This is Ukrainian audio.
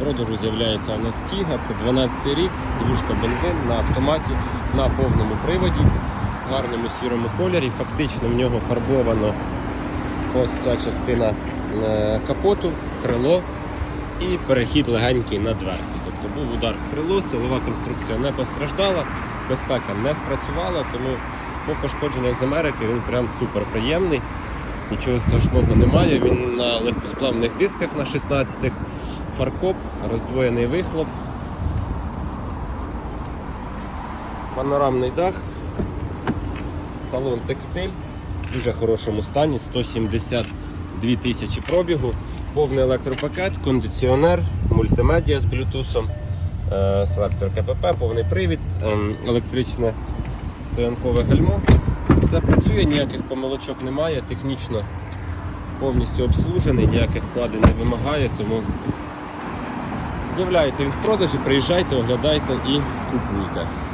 Продажу з'являється у нас Тіга, це 12 рік, двушка бензин на автоматі, на повному приводі, в гарному сірому кольорі. Фактично в нього фарбовано ось ця частина е, капоту, крило і перехід легенький на дверку. Тобто був удар в крило, силова конструкція не постраждала, безпека не спрацювала, тому по пошкодженнях з Америки він прям супер приємний. Нічого страшного немає. Він на легкосплавних дисках на 16-х, фаркоп, роздвоєний вихлоп, панорамний дах, салон текстиль в дуже хорошому стані, 172 тисячі пробігу, повний електропакет, кондиціонер, мультимедіа з блютусом, е, селектор КПП, повний привід, ем, електричне стоянкове гальмо. Все працює, ніяких помилочок немає, технічно повністю обслужений, ніяких вкладень не вимагає, тому з'являється він в продажі, приїжджайте, оглядайте і купуйте.